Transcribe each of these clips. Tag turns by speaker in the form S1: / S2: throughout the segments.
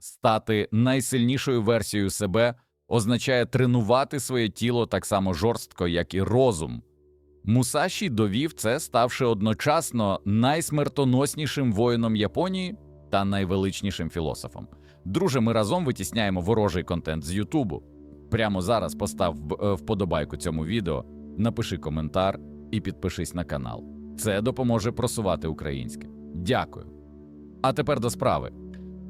S1: стати найсильнішою версією себе означає тренувати своє тіло так само жорстко, як і розум. Мусаші довів це, ставши одночасно найсмертоноснішим воїном Японії та найвеличнішим філософом. Друже, ми разом витісняємо ворожий контент з Ютубу. Прямо зараз постав е, вподобайку цьому відео, напиши коментар і підпишись на канал. Це допоможе просувати українське. Дякую. А тепер до справи.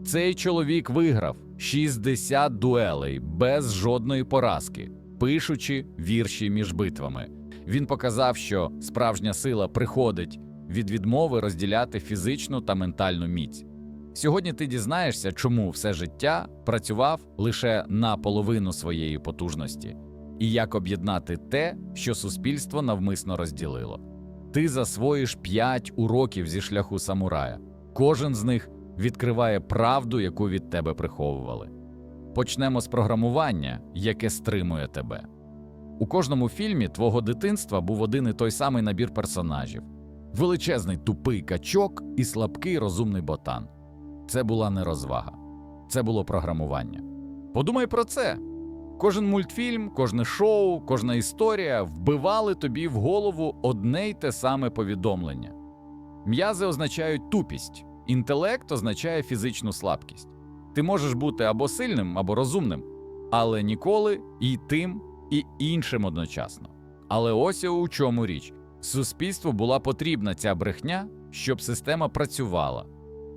S1: Цей чоловік виграв 60 дуелей без жодної поразки, пишучи вірші між битвами. Він показав, що справжня сила приходить від відмови розділяти фізичну та ментальну міць. Сьогодні ти дізнаєшся, чому все життя працював лише на половину своєї потужності, і як об'єднати те, що суспільство навмисно розділило. Ти засвоїш 5 уроків зі шляху самурая. Кожен з них відкриває правду, яку від тебе приховували. Почнемо з програмування, яке стримує тебе. У кожному фільмі твого дитинства був один і той самий набір персонажів: величезний тупий качок і слабкий розумний ботан. Це була не розвага, це було програмування. Подумай про це. Кожен мультфільм, кожне шоу, кожна історія вбивали тобі в голову одне й те саме повідомлення. М'язи означають тупість, інтелект означає фізичну слабкість. Ти можеш бути або сильним, або розумним, але ніколи і тим, і іншим одночасно. Але ось у чому річ: суспільству була потрібна ця брехня, щоб система працювала.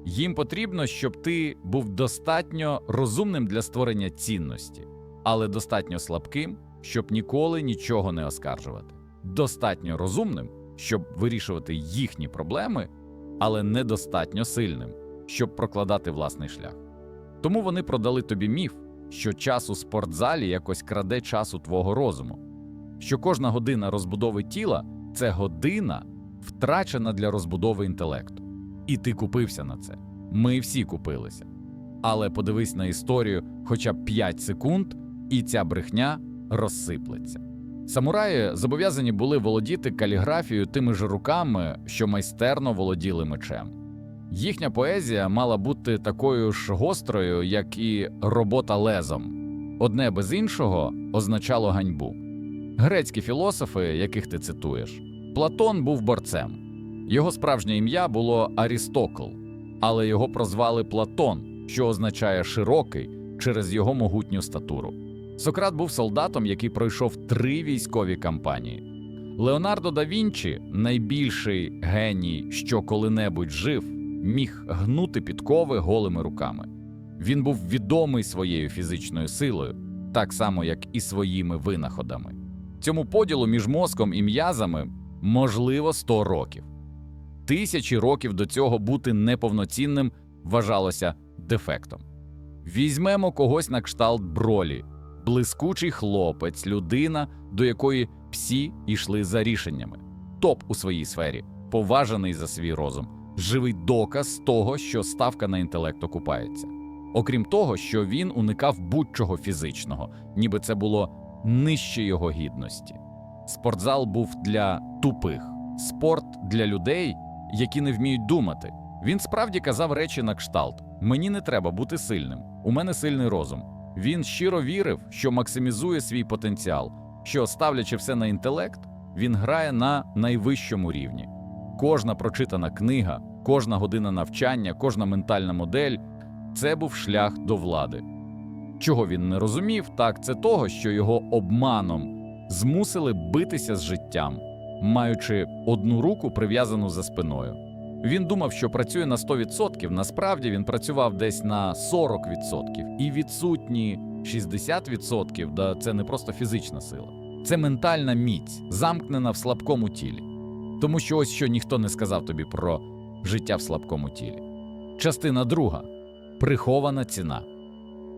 S1: Їм потрібно, щоб ти був достатньо розумним для створення цінності, але достатньо слабким, щоб ніколи нічого не оскаржувати, достатньо розумним, щоб вирішувати їхні проблеми, але недостатньо сильним, щоб прокладати власний шлях. Тому вони продали тобі міф, що час у спортзалі якось краде часу твого розуму, що кожна година розбудови тіла це година, втрачена для розбудови інтелекту. І ти купився на це. Ми всі купилися. Але подивись на історію хоча б 5 секунд, і ця брехня розсиплеться. Самураї зобов'язані були володіти каліграфією тими ж руками, що майстерно володіли мечем. Їхня поезія мала бути такою ж гострою, як і робота лезом. Одне без іншого означало ганьбу. Грецькі філософи, яких ти цитуєш, Платон був борцем. Його справжнє ім'я було Арістокл, але його прозвали Платон, що означає широкий через його могутню статуру. Сократ був солдатом, який пройшов три військові кампанії. Леонардо да Вінчі, найбільший геній, що коли-небудь жив, міг гнути підкови голими руками. Він був відомий своєю фізичною силою, так само як і своїми винаходами. Цьому поділу між мозком і м'язами можливо 100 років. Тисячі років до цього бути неповноцінним вважалося дефектом. Візьмемо когось на кшталт бролі, блискучий хлопець, людина, до якої всі йшли за рішеннями, топ у своїй сфері, поважаний за свій розум, живий доказ того, що ставка на інтелект окупається. Окрім того, що він уникав будь-чого фізичного, ніби це було нижче його гідності. Спортзал був для тупих, спорт для людей, які не вміють думати. Він справді казав речі на кшталт: мені не треба бути сильним, у мене сильний розум. Він щиро вірив, що максимізує свій потенціал, що, ставлячи все на інтелект, він грає на найвищому рівні. Кожна прочитана книга, кожна година навчання, кожна ментальна модель це був шлях до влади. Чого він не розумів, так це того, що його обманом змусили битися з життям, маючи одну руку прив'язану за спиною. Він думав, що працює на 100%, насправді він працював десь на 40%. І відсутні 60% да це не просто фізична сила, це ментальна міць, замкнена в слабкому тілі. Тому що ось що ніхто не сказав тобі про життя в слабкому тілі. Частина друга прихована ціна.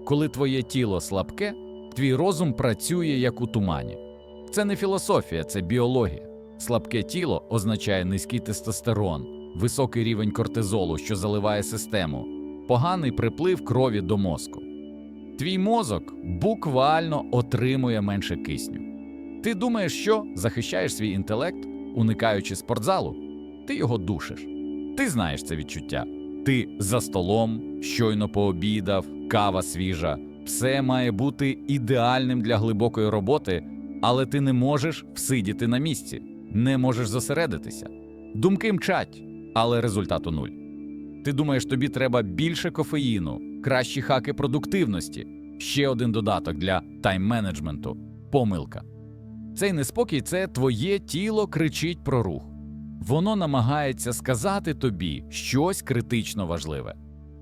S1: Коли твоє тіло слабке, твій розум працює як у тумані. Це не філософія, це біологія. Слабке тіло означає низький тестостерон, високий рівень кортизолу, що заливає систему, поганий приплив крові до мозку. Твій мозок буквально отримує менше кисню. Ти думаєш, що захищаєш свій інтелект, уникаючи спортзалу? Ти його душиш. Ти знаєш це відчуття. Ти за столом, щойно пообідав, кава свіжа, все має бути ідеальним для глибокої роботи, але ти не можеш всидіти на місці, не можеш зосередитися. Думки мчать, але результату нуль. Ти думаєш, тобі треба більше кофеїну, кращі хаки продуктивності, ще один додаток для тайм-менеджменту помилка. Цей неспокій це твоє тіло кричить про рух. Воно намагається сказати тобі щось критично важливе.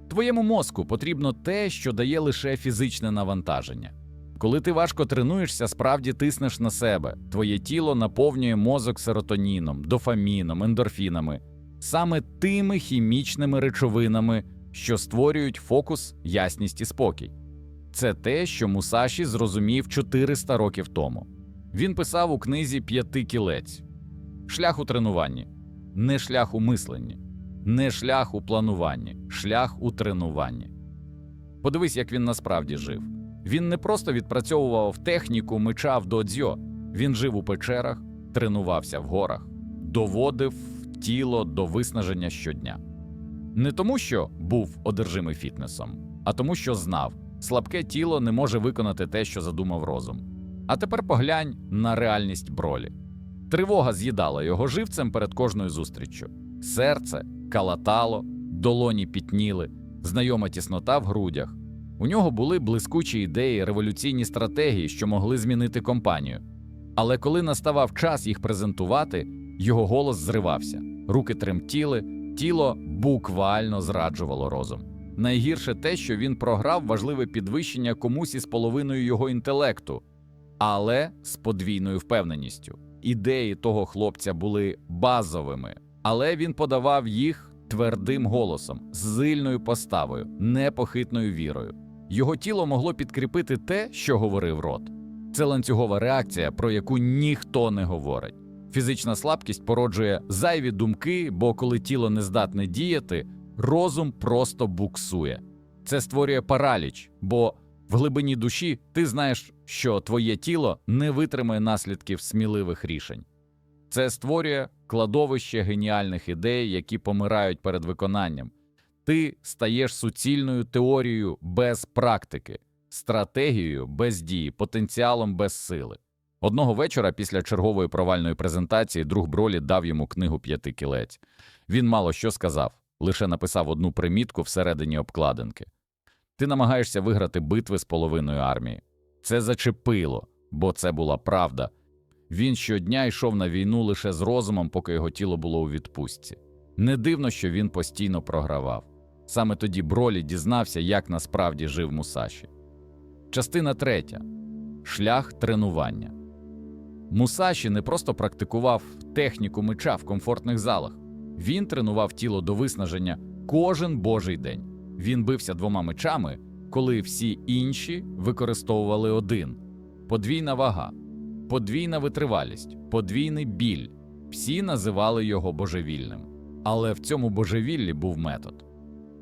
S1: Твоєму мозку потрібно те, що дає лише фізичне навантаження. Коли ти важко тренуєшся, справді тиснеш на себе, твоє тіло наповнює мозок серотоніном, дофаміном, ендорфінами, саме тими хімічними речовинами, що створюють фокус, ясність і спокій. Це те, що Мусаші зрозумів 400 років тому. Він писав у книзі П'яти кілець шлях у тренуванні, не шлях у мисленні, не шлях у плануванні, шлях у тренуванні. Подивись, як він насправді жив. Він не просто відпрацьовував техніку меча в додзьо, він жив у печерах, тренувався в горах, доводив тіло до виснаження щодня. Не тому, що був одержимий фітнесом, а тому, що знав, слабке тіло не може виконати те, що задумав розум. А тепер поглянь на реальність бролі. Тривога з'їдала його живцем перед кожною зустріччю. Серце калатало, долоні пітніли, знайома тіснота в грудях. У нього були блискучі ідеї, революційні стратегії, що могли змінити компанію. Але коли наставав час їх презентувати, його голос зривався, руки тремтіли, тіло буквально зраджувало розум. Найгірше те, що він програв важливе підвищення комусь із половиною його інтелекту, але з подвійною впевненістю. Ідеї того хлопця були базовими, але він подавав їх твердим голосом, з сильною поставою, непохитною вірою. Його тіло могло підкріпити те, що говорив рот. Це ланцюгова реакція, про яку ніхто не говорить. Фізична слабкість породжує зайві думки, бо коли тіло не здатне діяти, розум просто буксує. Це створює параліч, бо в глибині душі ти знаєш, що твоє тіло не витримає наслідків сміливих рішень. Це створює кладовище геніальних ідей, які помирають перед виконанням. Ти стаєш суцільною теорією без практики, стратегією без дії, потенціалом без сили. Одного вечора після чергової провальної презентації друг Бролі дав йому книгу п'яти кілець. Він мало що сказав, лише написав одну примітку всередині обкладинки. Ти намагаєшся виграти битви з половиною армії. Це зачепило, бо це була правда. Він щодня йшов на війну лише з розумом, поки його тіло було у відпустці. Не дивно, що він постійно програвав. Саме тоді Бролі дізнався, як насправді жив Мусаші. Частина третя шлях тренування. Мусаші не просто практикував техніку меча в комфортних залах, він тренував тіло до виснаження кожен божий день. Він бився двома мечами, коли всі інші використовували один: подвійна вага, подвійна витривалість, подвійний біль. Всі називали його божевільним. Але в цьому божевіллі був метод.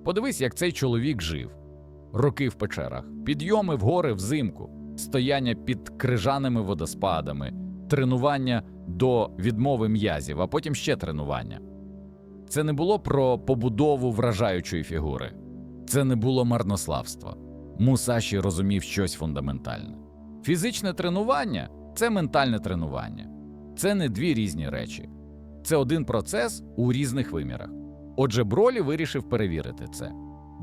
S1: Подивись, як цей чоловік жив: роки в печерах, підйоми в гори взимку, стояння під крижаними водоспадами, тренування до відмови м'язів, а потім ще тренування. Це не було про побудову вражаючої фігури, це не було марнославство. Мусаші розумів щось фундаментальне. Фізичне тренування це ментальне тренування, це не дві різні речі, це один процес у різних вимірах. Отже, Бролі вирішив перевірити це.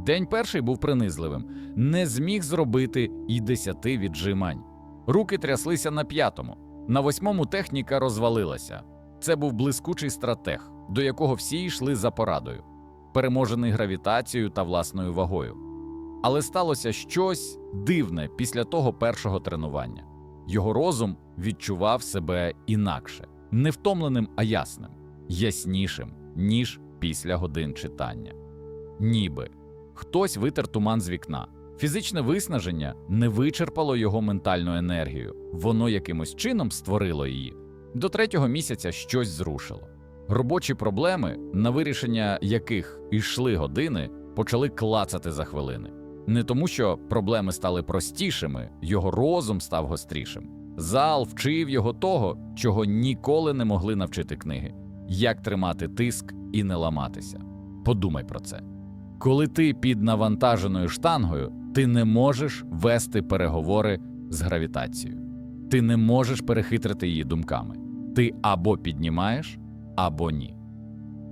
S1: День перший був принизливим, не зміг зробити і десяти віджимань. Руки тряслися на п'ятому, на восьмому техніка розвалилася. Це був блискучий стратег, до якого всі йшли за порадою, переможений гравітацією та власною вагою. Але сталося щось дивне після того першого тренування. Його розум відчував себе інакше, не втомленим, а ясним, яснішим, ніж після годин читання. Ніби хтось витер туман з вікна. Фізичне виснаження не вичерпало його ментальну енергію, воно якимось чином створило її. До третього місяця щось зрушило. Робочі проблеми, на вирішення яких йшли години, почали клацати за хвилини. Не тому, що проблеми стали простішими, його розум став гострішим. Зал вчив його того, чого ніколи не могли навчити книги як тримати тиск і не ламатися. Подумай про це. Коли ти під навантаженою штангою, Ти не можеш вести переговори з гравітацією. Ти не можеш перехитрити її думками. Ти або піднімаєш, або ні.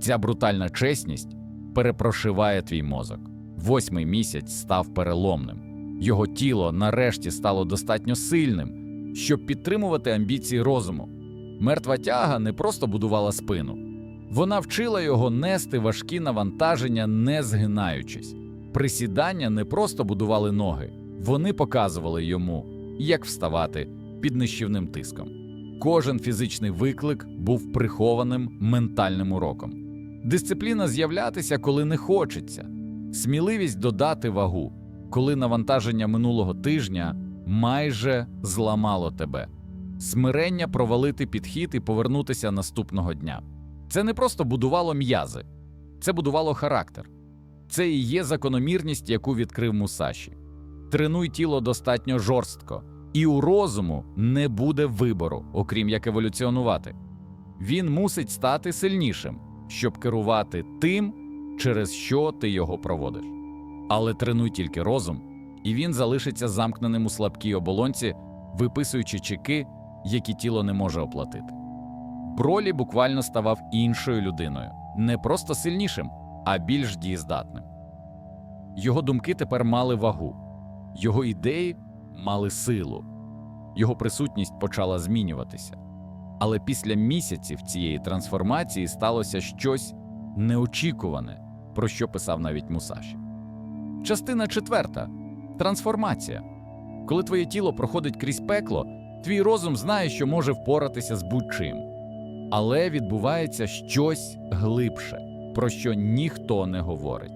S1: Ця брутальна чесність перепрошиває твій мозок. Восьмий місяць став переломним. Його тіло нарешті стало достатньо сильним, щоб підтримувати амбіції розуму. Мертва тяга не просто будувала спину, вона вчила його нести важкі навантаження, не згинаючись. Присідання не просто будували ноги, вони показували йому, як вставати під нищівним тиском. Кожен фізичний виклик був прихованим ментальним уроком. Дисципліна з'являтися, коли не хочеться, сміливість додати вагу, коли навантаження минулого тижня майже зламало тебе, смирення провалити підхід і повернутися наступного дня. Це не просто будувало м'язи, це будувало характер. Це і є закономірність, яку відкрив Мусаші. Тренуй тіло достатньо жорстко, і у розуму не буде вибору, окрім як еволюціонувати. Він мусить стати сильнішим, щоб керувати тим, через що ти його проводиш. Але тренуй тільки розум, і він залишиться замкненим у слабкій оболонці, виписуючи чеки, які тіло не може оплатити. Бролі буквально ставав іншою людиною, не просто сильнішим, а більш дієздатним. Його думки тепер мали вагу, його ідеї мали силу, його присутність почала змінюватися. Але після місяців цієї трансформації сталося щось неочікуване, про що писав навіть Мусаші. Частина четверта трансформація. Коли твоє тіло проходить крізь пекло, твій розум знає, що може впоратися з будь-чим. Але відбувається щось глибше, про що ніхто не говорить.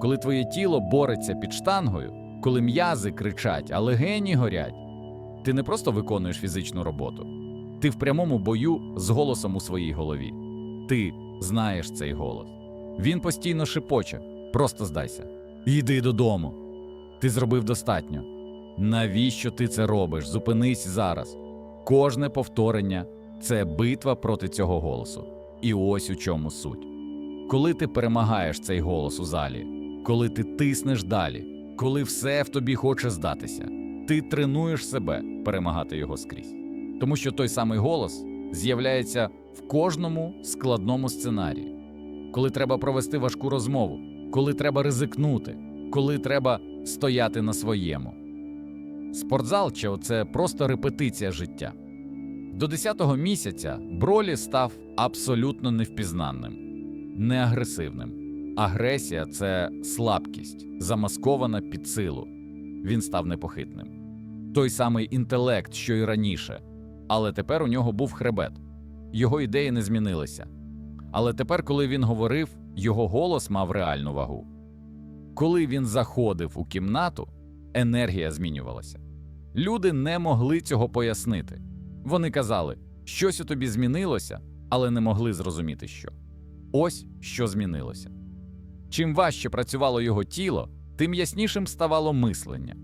S1: Коли твоє тіло бореться під штангою, коли м'язи кричать, а легені горять, ти не просто виконуєш фізичну роботу, ти в прямому бою з голосом у своїй голові. Ти знаєш цей голос. Він постійно шепоче, просто здайся. Йди додому. Ти зробив достатньо. Навіщо ти це робиш? Зупинись зараз. Кожне повторення це битва проти цього голосу. І ось у чому суть. Коли ти перемагаєш цей голос у залі, коли ти тиснеш далі, коли все в тобі хоче здатися, ти тренуєш себе перемагати його скрізь. Тому що той самий голос з'являється в кожному складному сценарії, коли треба провести важку розмову, коли треба ризикнути, коли треба стояти на своєму. Спортзал чи це просто репетиція життя. До 10-го місяця Бролі став абсолютно невпізнанним, не агресивним. Агресія це слабкість, замаскована під силу. Він став непохитним. Той самий інтелект, що й раніше, але тепер у нього був хребет. Його ідеї не змінилися. Але тепер, коли він говорив, його голос мав реальну вагу. Коли він заходив у кімнату, енергія змінювалася. Люди не могли цього пояснити. Вони казали, щось у тобі змінилося, але не могли зрозуміти, що. Ось що змінилося. Чим важче працювало його тіло, тим яснішим ставало мислення.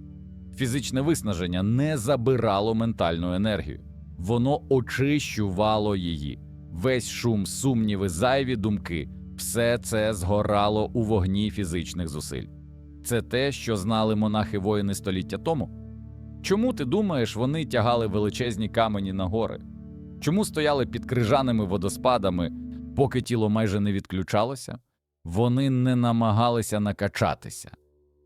S1: Фізичне виснаження не забирало ментальну енергію, воно очищувало її. Весь шум, сумніви, зайві думки все це згорало у вогні фізичних зусиль. Це те, що знали монахи воїни століття тому. Чому ти думаєш, вони тягали величезні камені на гори? Чому стояли під крижаними водоспадами, поки тіло майже не відключалося? Вони не намагалися накачатися,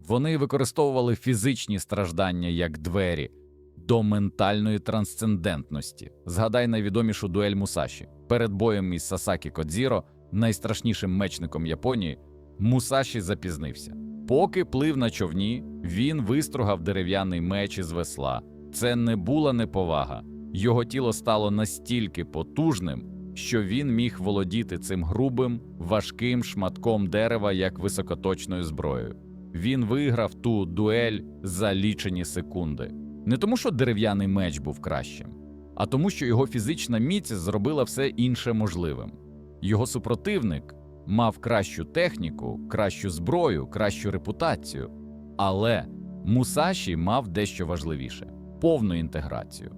S1: вони використовували фізичні страждання як двері до ментальної трансцендентності. Згадай найвідомішу дуель Мусаші. Перед боєм із Сасакі Кодзіро, найстрашнішим мечником Японії, Мусаші запізнився. Поки плив на човні, він вистругав дерев'яний меч із весла. Це не була неповага. Його тіло стало настільки потужним, що він міг володіти цим грубим, важким шматком дерева як високоточною зброєю. Він виграв ту дуель за лічені секунди. Не тому, що дерев'яний меч був кращим, а тому, що його фізична міць зробила все інше можливим. Його супротивник мав кращу техніку, кращу зброю, кращу репутацію, але Мусаші мав дещо важливіше повну інтеграцію.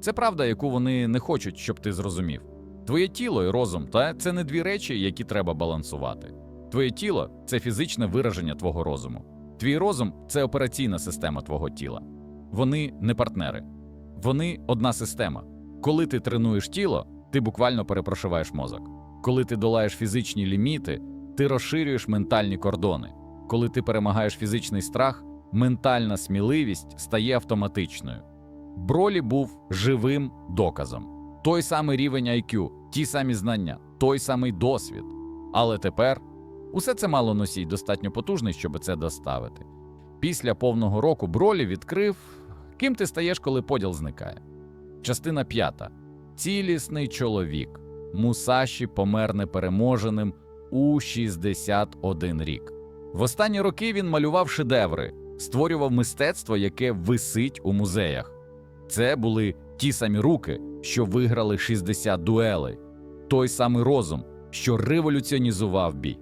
S1: Це правда, яку вони не хочуть, щоб ти зрозумів. Твоє тіло і розум та це не дві речі, які треба балансувати. Твоє тіло це фізичне вираження твого розуму. Твій розум це операційна система твого тіла. Вони не партнери, вони одна система. Коли ти тренуєш тіло, ти буквально перепрошиваєш мозок. Коли ти долаєш фізичні ліміти, ти розширюєш ментальні кордони. Коли ти перемагаєш фізичний страх, ментальна сміливість стає автоматичною. Бролі був живим доказом. Той самий рівень IQ, ті самі знання, той самий досвід. Але тепер усе це мало носій достатньо потужний, щоб це доставити. Після повного року Бролі відкрив, ким ти стаєш, коли поділ зникає. Частина п'ята. Цілісний чоловік. Мусаші помер непереможеним у 61 рік. В останні роки він малював шедеври, створював мистецтво, яке висить у музеях. Це були ті самі руки, що виграли 60 дуелей, той самий розум, що революціонізував бій.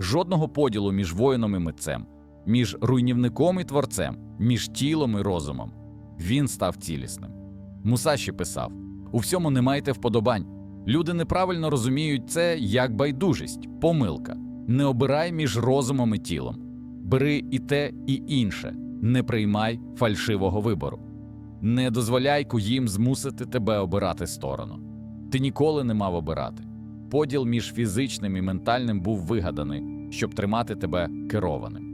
S1: Жодного поділу між воїном і митцем, між руйнівником і творцем, між тілом і розумом. Він став цілісним. Мусаші писав: у всьому не майте вподобань. Люди неправильно розуміють це як байдужість, помилка. Не обирай між розумом і тілом. Бери і те, і інше. Не приймай фальшивого вибору. Не дозволяй їм змусити тебе обирати сторону. Ти ніколи не мав обирати. Поділ між фізичним і ментальним був вигаданий, щоб тримати тебе керованим.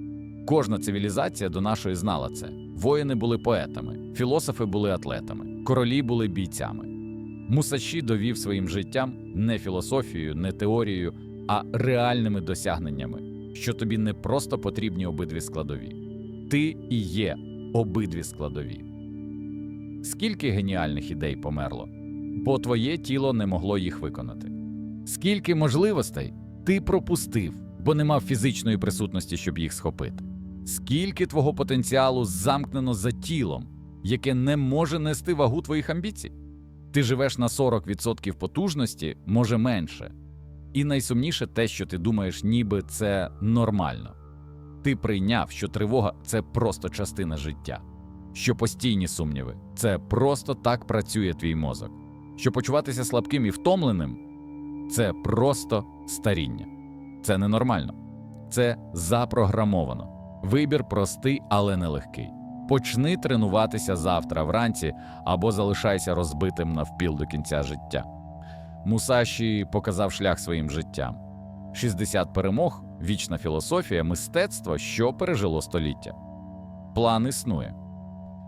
S1: Кожна цивілізація до нашої знала це. Воїни були поетами, філософи були атлетами, королі були бійцями. Мусаші довів своїм життям не філософією, не теорією, а реальними досягненнями, що тобі не просто потрібні обидві складові. Ти і є обидві складові. Скільки геніальних ідей померло, бо твоє тіло не могло їх виконати. Скільки можливостей ти пропустив, бо не мав фізичної присутності, щоб їх схопити. Скільки твого потенціалу замкнено за тілом, яке не може нести вагу твоїх амбіцій? Ти живеш на 40% потужності, може менше. І найсумніше те, що ти думаєш, ніби це нормально. Ти прийняв, що тривога це просто частина життя, що постійні сумніви це просто так працює твій мозок, що почуватися слабким і втомленим це просто старіння. Це ненормально. Це запрограмовано. Вибір простий, але нелегкий. Почни тренуватися завтра вранці або залишайся розбитим навпіл до кінця життя. Мусаші показав шлях своїм життям. 60 перемог, вічна філософія, мистецтво, що пережило століття. План існує.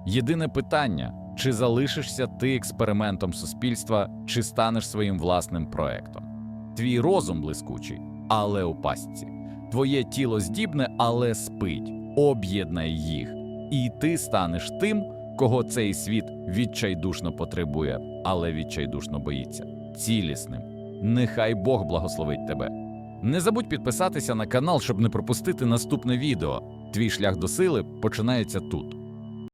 S1: Єдине питання: чи залишишся ти експериментом суспільства, чи станеш своїм власним проектом. Твій розум блискучий, але у пастці. Твоє тіло здібне, але спить, об'єднай їх, і ти станеш тим, кого цей світ відчайдушно потребує, але відчайдушно боїться. Цілісним. Нехай Бог благословить тебе. Не забудь підписатися на канал, щоб не пропустити наступне відео. Твій шлях до сили починається тут.